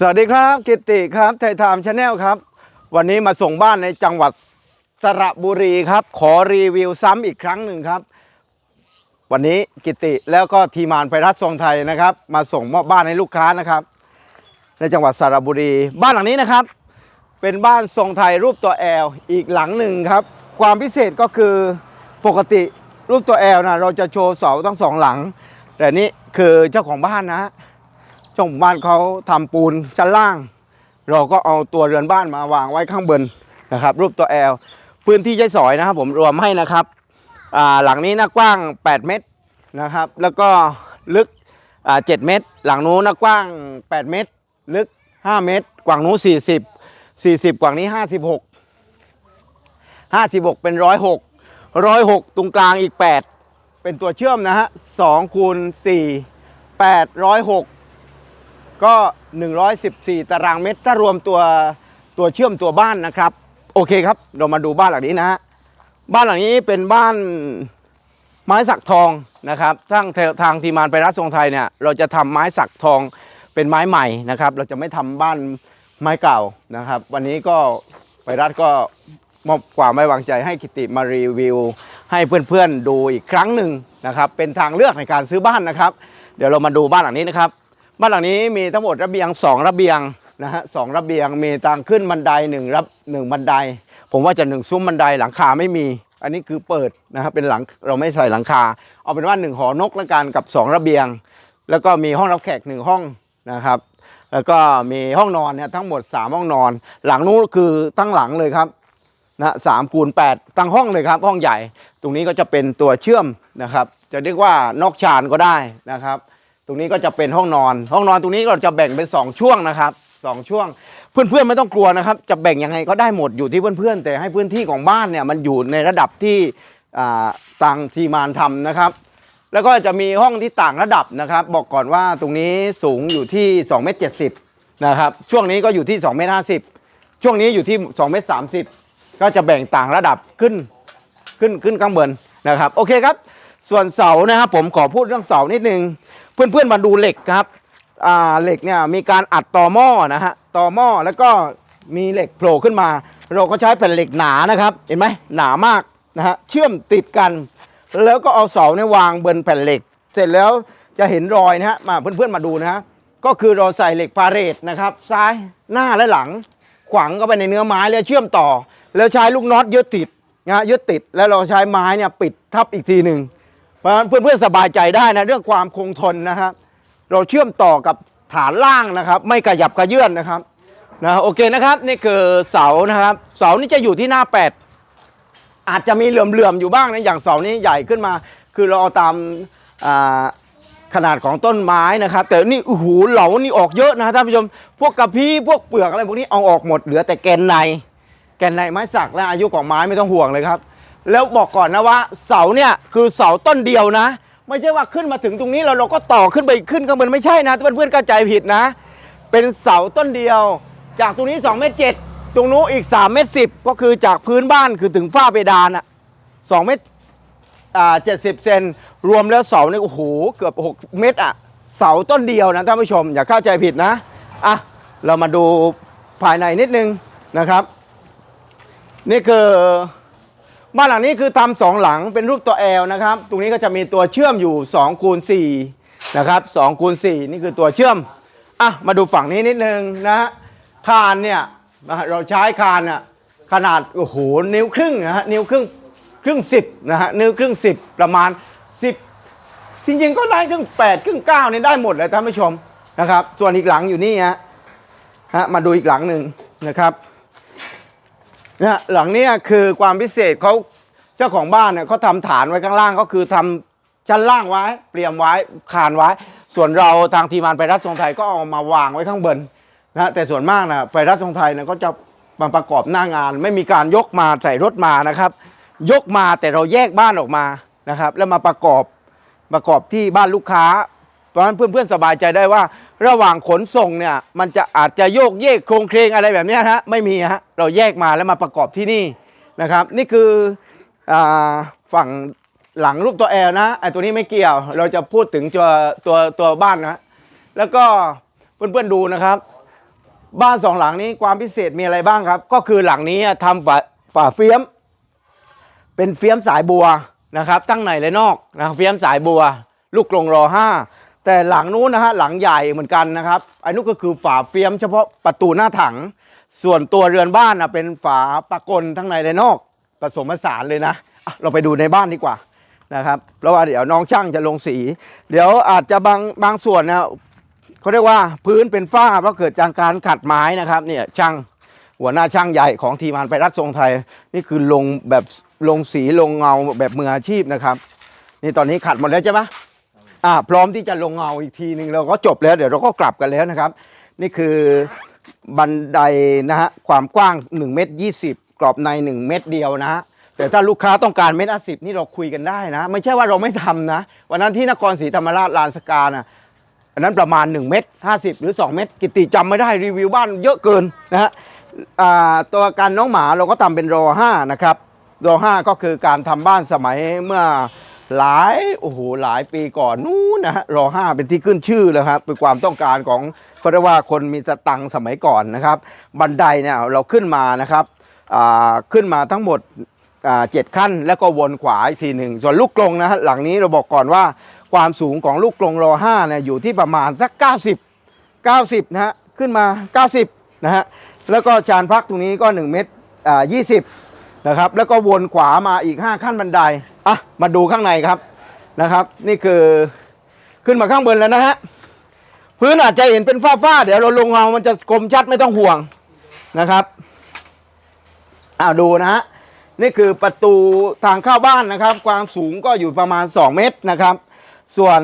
สวัสดีครับกิติครับไทยไทม์ชาแนลครับ วันนี้มาส่งบ้านในจังหวัดสระบุรีครับ ขอรีวิวซ้ำอีกครั้งหนึ่งครับ วันนี้กิติแล้วก็ทีมงานไพรัฐทรงไทยนะครับ มาส่งมอบบ้านให้ลูกค้านะครับ ในจังหวัดสระบุรี บ้านหลังนี้นะครับ เป็นบ้านทรงไทยรูปตัวแอลอีกหลังหนึ่งครับ ความพิเศษก็คือปกติรูปตัวแอลนะเราจะโชว์เสาทั้งสองหลัง แต่นี่คือเจ้าของบ้านนะ จ้าของบ้านเขาทำปูนชั้นล่าง เราก็เอาตัวเรือนบ้านมาวางไว้ข้างบนนะครับ รูปตัวแอลพื้นที่ใช้สอยนะครับ ผมรวมให้นะครับหลังนี้หน้ากว้าง 8 เมตรนะครับ แล้วก็ลึกอ่า7เมตร หลังนู้นหน้ากว้าง 8 เมตร ลึก 5 เมตร กว้างนู้น40 40 กว้างนี้ 56 56 เป็น 106 106 ตรงกลางอีก 8 เป็นตัวเชื่อมนะฮะ2คูณ4 8 106 ก็ 114 ตารางเมตรถ้ารวมตัวตัวเชื่อมตัวบ้านนะครับ โอเคครับ เรามาดูบ้านหลังนี้นะฮะบ้านหลังนี้เป็นบ้านไม้สักทองนะครับทางทางทีมานไปรัฐทรงไทยเนี่ยเราจะทำไม้สักทองเป็นไม้ใหม่นะครับ เราจะไม่ทำบ้านไม้เก่านะครับ วันนี้ก็ไปรัฐก็มอบความไว้วางใจให้กิติมารีวิว ให้เพื่อนๆดูอีกครั้งหนึ่งนะครับ เป็นทางเลือกในการซื้อบ้านนะครับ เดี๋ยวเรามาดูบ้านหลังนี้นะครับ บ้านหลังนี้มีทั้งหมดระเบียง 2 ระเบียงนะฮะสองระเบียงมีทางขึ้นบันไดหนึ่งรับหนึ่งบันได ผมว่าจะหนึ่งซุ้มบันไดหลังคาไม่มี อันนี้คือเปิดนะครับเป็นหลังเราไม่ใส่หลังคา เอาเป็นว่าหนึ่งหอนกแล้วกันกับ 2 ระเบียง แล้วก็มีห้องรับแขกหนึ่งห้องนะครับแล้วก็มีห้องนอนเนี่ยทั้งหมด 3 ห้องนอน หลังนู้นคือตั้งหลังเลยครับนะสามคูณแปดตั้งห้องเลยครับ ห้องใหญ่ ตรงนี้ก็จะเป็นตัวเชื่อมนะครับ จะเรียกว่านอกชานก็ได้นะครับ ตรงนี้ก็จะเป็นห้องนอน ห้องนอนตรงนี้ก็จะแบ่งเป็น 2 ช่วงนะครับสองช่วง เพื่อนๆไม่ต้องกลัวนะครับ จะแบ่งยังไงก็ได้หมดอยู่ที่เพื่อนๆ แต่ให้พื้นที่ของบ้านเนี่ยมันอยู่ในระดับที่ต่างทีมานทำนะครับ แล้วก็จะมีห้องที่ต่างระดับนะครับ บอกก่อนว่าตรงนี้สูงอยู่ที่2เมตร70นะครับ ช่วงนี้ก็อยู่ที่2เมตร50 ช่วงนี้อยู่ที่2เมตร30 ก็จะแบ่งต่างระดับขึ้นขึ้นขึ้นข้างบนนะครับ โอเคครับ ส่วนเสานะครับผมขอพูดเรื่องเสานิดนึง เพื่อนๆมาดูเหล็กครับเหล็กเนี่ยมีการอัดต่อหม้อนะฮะต่อหม้อแล้วก็มีเหล็กโผล่ขึ้นมา เราก็ใช้แผ่นเหล็กหนานะครับ เห็นไหมหนามากนะฮะเชื่อมติดกัน แล้วก็เอาเสาเนี่ยวางบนแผ่นเหล็ก เสร็จแล้วจะเห็นรอยนะฮะมาเพื่อนๆมาดูนะฮะก็คือเราใส่เหล็กพาเรตนะครับ ซ้ายหน้าและหลัง ขวางเข้าไปในเนื้อไม้แล้วเชื่อมต่อ แล้วใช้ลูกน็อตยึดติดนะฮะยึดติดแล้วเราใช้ไม้เนี่ยปิดทับอีกทีหนึ่ง เพราะฉะนั้นเพื่อนๆสบายใจได้นะเรื่องความคงทนนะครับเราเชื่อมต่อกับฐานล่างนะครับ ไม่กระยับกระเยื่อนนะครับนะโอเคนะครับนี่คือเสานะครับ เสานี่จะอยู่ที่หน้า8อาจจะมีเหลื่อมๆอยู่บ้างนะอย่างเสานี้ใหญ่ขึ้นมา คือเราเอาตามขนาดของต้นไม้นะครับ แต่นี่โอ้โหเหลานี่ออกเยอะนะท่านผู้ชมพวกกระพี้พวกเปลือกอะไรพวกนี้เอาออกหมดเหลือแต่แกนใน แกนในไม้สักและอายุของไม้ไม่ต้องห่วงเลยครับ แล้วบอกก่อนนะว่าเสาเนี่ยคือเสาต้นเดียวนะ ไม่ใช่ว่าขึ้นมาถึงตรงนี้แล้วเราก็ต่อขึ้นไปขึ้นข้างบนไม่ใช่นะเพื่อนๆเข้าใจผิดนะ เป็นเสาต้นเดียว จากตรงนี้2เมตรเจ็ดตรงนู้นอีก3เมตรสิก็คือจากพื้นบ้านคือถึงฝ้าเพดานอะ2เมตรอ่าเจ็ดสิบเซนรวมแล้วเสาเนี่ยโอ้โหเกือบ 6 เมตรอะเสาต้นเดียวนะท่านผู้ชมอย่าเข้าใจผิดนะอะเรามาดูภายในนิดนึงนะครับ นี่คือ บ้านหลังนี้คือทำสองหลังเป็นรูปตัวแอลนะครับ ตรงนี้ก็จะมีตัวเชื่อมอยู่2คูณ4นะครับ2คูณ4นี่คือตัวเชื่อมอะมาดูฝั่งนี้นิดนึงนะฮะคานเนี่ยเราใช้คานอะขนาดโอ้โหนิ้วครึ่งนะฮะนิ้วครึ่งครึ่งสิบนะฮะนิ้วครึ่งสิบประมาณ10จริงๆก็ได้ครึ่ง8ครึ่ง9นี่ยได้หมดเลยท่านผู้ชมนะครับ ส่วนอีกหลังอยู่นี่ฮะฮะมาดูอีกหลังหนึ่งนะครับ นะหลังเนี้คือความพิเศษเขาเจ้าของบ้านเนี่ยเขาทำฐานไว้ข้างล่างก็คือทำชั้นล่างไว้เตรียมไว้คานไว้ ส่วนเราทางทีมงานไปรัฐทรงไทยก็เอามาวางไว้ข้างบนนะฮะแต่ส่วนมากนะไปรัฐทรงไทยเนี่ยก็จะมาประกอบหน้างาน ไม่มีการยกมาใส่รถมานะครับ ยกมาแต่เราแยกบ้านออกมานะครับ แล้วมาประกอบประกอบที่บ้านลูกค้า เพราะฉะนั้นเพื่อนๆสบายใจได้ว่า ระหว่างขนส่งเนี่ยมันจะอาจจะโยกเยกโครงเครงอะไรแบบนี้นะฮะไม่มีฮะเราแยกมาแล้วมาประกอบที่นี่นะครับ นี่คืออฝั่งหลังรูปตัวแอลนะไอ้ตัวนี้ไม่เกี่ยว เราจะพูดถึงตัวตัวตัวบ้านนะแล้วก็เพื่อนๆดูนะครับ บ้านสองหลังนี้ความพิเศษมีอะไรบ้างครับ ก็คือหลังนี้ทำฝาฝาเฟียม เป็นเฟียมสายบัวนะครับ ตั้งในและนอกนะเฟียมสายบัว ลูกกรงรอห้า แต่หลังนู้นนะฮะหลังใหญ่เหมือนกันนะครับอันนู้นก็คือฝาเฟียมเฉพาะประตูหน้าถัง ส่วนตัวเรือนบ้านนะเป็นฝาปะกลทั้งในและนอกผสมผสานเลยนะะเราไปดูในบ้านดีกว่านะครับเพราะว่าเดี๋ยวน้องช่างจะลงสี เดี๋ยวอาจจะบางบางส่วนนะเขาเรียกว่าพื้นเป็นฝ้าเพราะเกิดจากการขัดไม้นะครับเนี่ยช่างหัวหน้าช่างใหญ่ของทีมงานไปรัฐทรงไทย นี่คือลงแบบลงสีลงเงาแบบมืออาชีพนะครับ นี่ตอนนี้ขัดหมดแล้วใช่ไหม อ่าพร้อมที่จะลงเงาอีกทีหนึ่งเราก็จบแล้วเดี๋ยวเราก็กลับกันแล้วนะครับ นี่คือบันไดนะฮะความกว้าง1เมตร20 กรอบใน 1 เมตรเดียวนะฮะแต่ถ้าลูกค้าต้องการเมตรสิบนี่เราคุยกันได้นะ ไม่ใช่ว่าเราไม่ทำนะ วันนั้นที่นครศรีธรรมราชลานสกานะอันนั้นประมาณ 1 เม็ด50 หรือ 2 เม็ดกิติจำไม่ได้รีวิวบ้านเยอะเกินนะฮะอ่าตัวการน้องหมาเราก็ทำเป็นรอ5นะครับรอ5ก็คือการทำบ้านสมัยเมื่อ หลายโอ้โหหลายปีก่อนนู้นนะฮะรอ5เป็นที่ขึ้นชื่อแล้วครับเป็นความต้องการของเขาเรียกว่าคนมีสตังค์สมัยก่อนนะครับ บันไดเนี่ยเราขึ้นมานะครับขึ้นมาทั้งหมดเจ็ดขั้น แล้วก็วนขวาอีกทีหนึ่งส่วนลูกกรงนะฮะหลังนี้เราบอกก่อนว่าความสูงของลูกกรงรอห้าเนี่ยอยู่ที่ประมาณสัก 90 90นะฮะขึ้นมา 90นะฮะแล้วก็ชานพักตรงนี้ก็1เมตรอ่า20นะครับแล้วก็วนขวามาอีก 5 ขั้นบันได อะมาดูข้างในครับนะครับ นี่คือขึ้นมาข้างบนแล้วนะฮะพื้นอาจจะเห็นเป็นฝ้าๆเดี๋ยวเราลงเงามันจะกลมชัดไม่ต้องห่วงนะครับอ้าวดูนะฮะนี่คือประตูทางเข้าบ้านนะครับ ความสูงก็อยู่ประมาณ 2 เมตรนะครับ ส่วน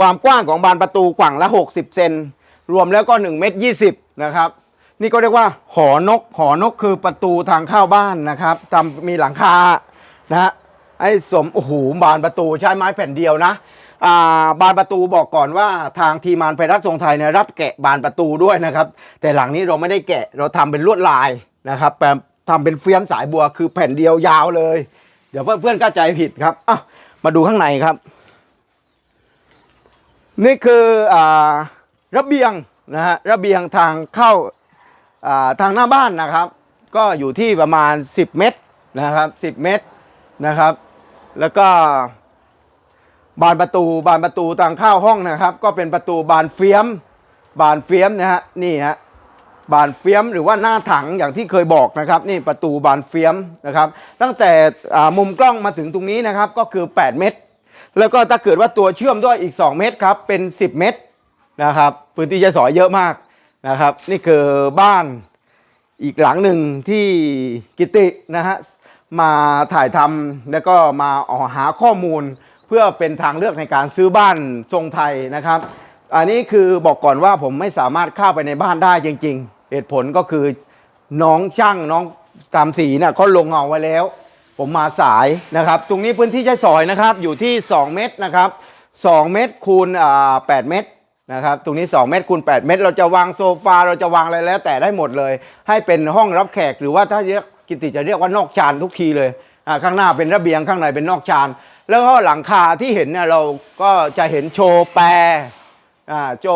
ความกว้างของบานประตูกว้างละ 60 เซนรวมแล้วก็1เมตร20นะครับ นี่ก็เรียกว่าหอนกหอนกคือประตูทางเข้าบ้านนะครับทำมีหลังคานะฮะ ไอ้สมโอ้โหบานประตูใช้ไม้แผ่นเดียวนะอ่าบานประตูบอกก่อนว่าทางทีมานไพรัฐทรงไทยเนี่ยรับแกะบานประตูด้วยนะครับ แต่หลังนี้เราไม่ได้แกะเราทำเป็นลวดลายนะครับแปลทำเป็นเฟี้ยมสายบัวคือแผ่นเดียวยาวเลย เดี๋ยวเพื่อนๆเข้าใจผิดครับอะมาดูข้างในครับ นี่คืออาระเบียงนะฮะระเบียงทางเข้าอ่าทางหน้าบ้านนะครับ ก็อยู่ที่ประมาณ 10 เมตรนะครับ 10 เมตรนะครับ แล้วก็บานประตูบานประตูทางเข้าห้องนะครับ ก็เป็นประตูบานเฟียม บานเฟียมนะฮะนี่ฮะบานเฟียมหรือว่าหน้าถังอย่างที่เคยบอกนะครับนี่ประตูบานเฟียมนะครับ ตั้งแต่อ่ามุมกล้องมาถึงตรงนี้นะครับก็คือ 8 เมตร แล้วก็ถ้าเกิดว่าตัวเชื่อมด้วยอีก 2 เมตรครับเป็น 10 เมตรนะครับพื้นที่ใช้สอยเยอะมากนะครับ นี่คือบ้านอีกหลังหนึ่งที่กิตินะฮะ มาถ่ายทำแล้วก็มาออหาข้อมูล เพื่อเป็นทางเลือกในการซื้อบ้านทรงไทยนะครับ อันนี้คือบอกก่อนว่าผมไม่สามารถเข้าไปในบ้านได้จริง ๆ เหตุผลก็คือน้องช่างน้องตามสีน่ะเขาลงเงาไว้แล้ว ผมมาสายนะครับ ตรงนี้พื้นที่ใช้สอยนะครับ อยู่ที่ 2 เมตรนะครับ 2 เมตรคูณอ่า8เมตรนะครับ ตรงนี้ 2 เมตรคูณ8เมตร เราจะวางโซฟาเราจะวางอะไรแล้วแต่ได้หมดเลย ให้เป็นห้องรับแขกหรือว่าถ้าเรียก กิติจะเรียกว่านอกชานทุกทีเลยข้างหน้าเป็นระเบียงข้างในเป็นนอกชานแล้วก็หลังคาที่เห็นเนี่ยเราก็จะเห็นโชว์แปรโจ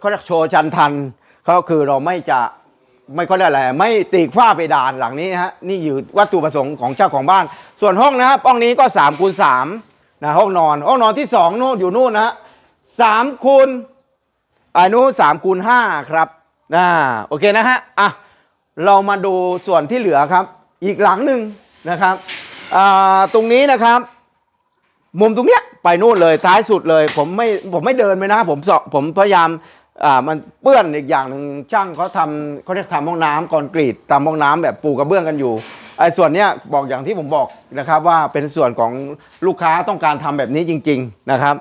เขาเรียกโชว์จันทันก็คือเราไม่จะไม่ก็ได้อะไรไม่ตีกฝ้าเพดานหลังนี้นะฮะนี่อยู่วัตถุประสงค์ของเจ้าของบ้าน ส่วนห้องนะครับห้องนี้ก็3คูณ3นะห้องนอน ห้องนอนที่2นู่นอยู่นู่นนะฮะสามคูณอนนู้นสามคูณห้าครับอ่าโอเคนะฮะอะ เรามาดูส่วนที่เหลือครับ อีกหลังหนึ่งนะครับตรงนี้นะครับ มุมตรงเนี้ยไปนู่นเลยท้ายสุดเลย ผมไม่ผมไม่เดินไปนะ ผมสอบผมพยายามอ่ามันเปื้อนอีกอย่างหนึ่งช่างเขาทำเขาเรียกทำห้องน้ำคอนกรีตทำห้องน้ำแบบปูกระเบื้องกันอยู่ไอ้ส่วนเนี้ยบอกอย่างที่ผมบอกนะครับว่าเป็นส่วนของลูกค้าต้องการทำแบบนี้จริง ๆนะครับ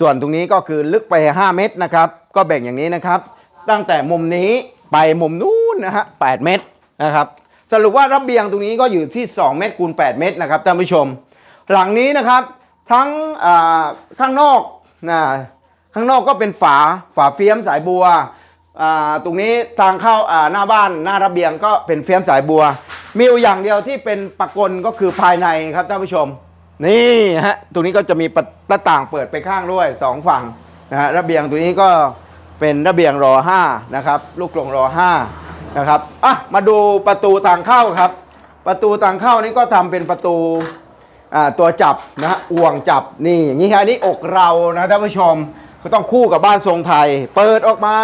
ส่วนตรงนี้ก็คือลึกไป 5 เมตรนะครับ ก็แบ่งอย่างนี้นะครับ ตั้งแต่มุมนี้ไปมุมนู้น นะฮะ8เมตรนะครับสรุปว่าระเบียงตรงนี้ก็อยู่ที่ 2 เมตรคูณ8เมตรนะครับท่านผู้ชม หลังนี้นะครับทั้งข้างนอกนะข้างนอกก็เป็นฝาฝาเฟียมสายบัวตรงนี้ทางเข้าหน้าบ้านหน้าระเบียงก็เป็นเฟียมสายบัว มีอยู่อย่างเดียวที่เป็นปะกลก็คือภายในครับท่านผู้ชม นี่ฮะตรงนี้ก็จะมีประต่างเปิดไปข้างด้วยสองฝั่งนะฮะระเบียงตรงนี้ก็เป็นระเบียงรอ5นะครับลูกกรงรอ5 นะครับอะมาดูประตูทางเข้าครับ ประตูทางเข้านี่ก็ทำเป็นประตูตัวจับนะฮะอ่วงจับนี่อย่างนี้ครับอันนี้อกเรานะท่านผู้ชมก็ต้องคู่กับบ้านทรงไทย เปิดออกมา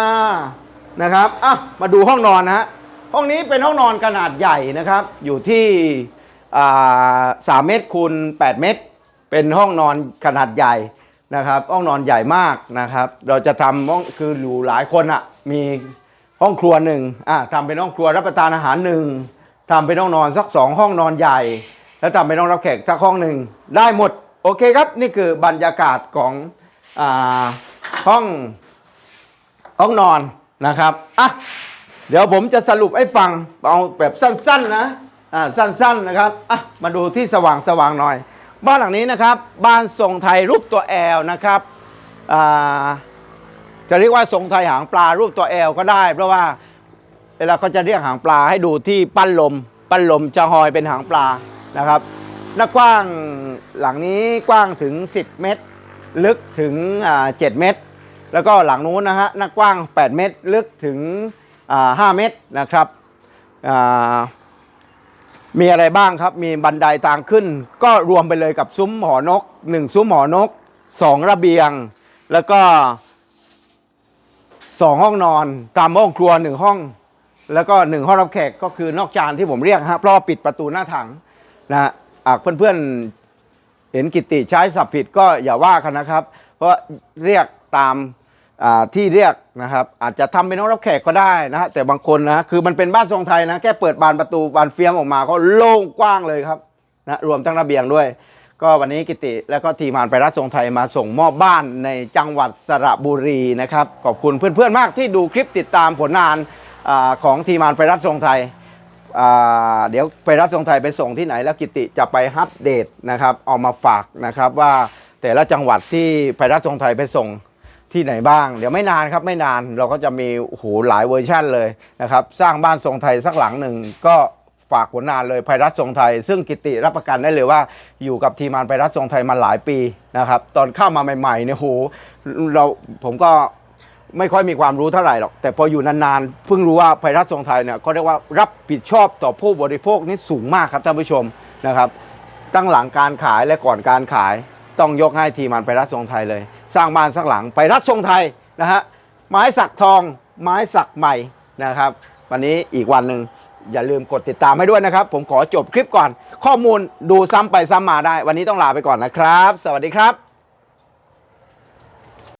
นะครับอะมาดูห้องนอนนะฮะห้องนี้เป็นห้องนอนขนาดใหญ่นะครับ อยู่ที่สามเมตรคูณ8เมตร เป็นห้องนอนขนาดใหญ่นะครับ ห้องนอนใหญ่มากนะครับ เราจะทำห้องคืออยู่หลายคนอะ่ะมี ห้องครัวหนึ่งอะทำเป็นห้องครัวรับประทานอาหารหนึ่งทำเป็นห้องนอนสักสองห้องนอนใหญ่ แล้วทำเป็นห้องรับแขกสักห้องหนึ่งได้หมดโอเคครับ นี่คือบรรยากาศของอาห้องห้องนอนนะครับอะเดี๋ยวผมจะสรุปให้ฟังเอาแบบสั้นๆนะอ่าสั้นๆนะครับอะมาดูที่สว่างๆหน่อย บ้านหลังนี้นะครับ บ้านทรงไทยรูปตัวแอลนะครับอ่า จะเรียกว่าทรงไทยหางปลารูปตัวแอลก็ได้ เพราะว่าเวลาเขาจะเรียกหางปลาให้ดูที่ปั้นลม ปั้นลมจะหอยเป็นหางปลานะครับหน้ากว้างหลังนี้กว้างถึง 10 เมตร ลึกถึง 7 เมตร แล้วก็หลังนู้นนะฮะหน้ากว้าง 8 เมตร ลึกถึงอ่า5เมตรนะครับมีอะไรบ้างครับ มีบันไดทางขึ้น ก็รวมไปเลยกับซุ้มหอนกหนึ่งซุ้มหอนกสองระเบียง แล้วก็ สองห้องนอนตามห้องครัวหนึ่งห้อง แล้วก็หนึ่งห้องรับแขกก็คือนอกจานที่ผมเรียกฮะเพราะว่าปิดประตูหน้าถังนะฮะอะเพื่อนๆเห็นกิติใช้สับผิดก็อย่าว่ากันนะครับ เพราะเรียกตามอ่าที่เรียกนะครับ อาจจะทำเป็นห้องรับแขกก็ได้นะฮะแต่บางคนนะคือมันเป็นบ้านทรงไทยนะแค่เปิดบานประตูบานเฟียมออกมาก็โล่งกว้างเลยครับนะรวมทั้งระเบียงด้วย ก็วันนี้กิติและก็ทีมงานไปรัฐทรงไทยมาส่งมอบบ้านในจังหวัดสระบุรีนะครับ ขอบคุณเพื่อนๆมากที่ดูคลิปติดตามผลงานอของทีมงานไปรัฐทรงไทย เดี๋ยวไปรับทรงไทยไปส่งที่ไหน แล้วกิติจะไปอัปเดตนะครับเอามาฝากนะครับว่าแต่ละจังหวัดที่ไปรับทรงไทยไปส่งที่ไหนบ้าง เดี๋ยวไม่นานครับไม่นานเราก็จะมีโอ้โหหลายเวอร์ชั่นเลยนะครับ สร้างบ้านทรงไทยสักหลังหนึ่งก็ ฝากผลงานเลยไพรัฐทรงไทย ซึ่งกิติรับประกันได้เลยว่า อยู่กับทีมงานไพรัฐทรงไทยมาหลายปีนะครับ ตอนเข้ามาใหม่ๆเนี่ยโหเราผมก็ไม่ค่อยมีความรู้เท่าไหร่หรอก แต่พออยู่นานๆ เพิ่งรู้ว่าไพรัฐทรงไทยเนี่ยเขาเรียกว่ารับผิดชอบต่อผู้บริโภคนี่สูงมากครับท่านผู้ชมนะครับตั้งหลังการขายและก่อนการขาย ต้องยกให้ทีมงานไพรัฐทรงไทยเลย สร้างบ้านสักหลังไพรัฐทรงไทยนะฮะไม้สักทองไม้สักใหม่นะครับ วันนี้อีกวันหนึ่ง อย่าลืมกดติดตามให้ด้วยนะครับ ผมขอจบคลิปก่อน ข้อมูลดูซ้ำไปซ้ำมาได้ วันนี้ต้องลาไปก่อนนะครับ สวัสดีครับ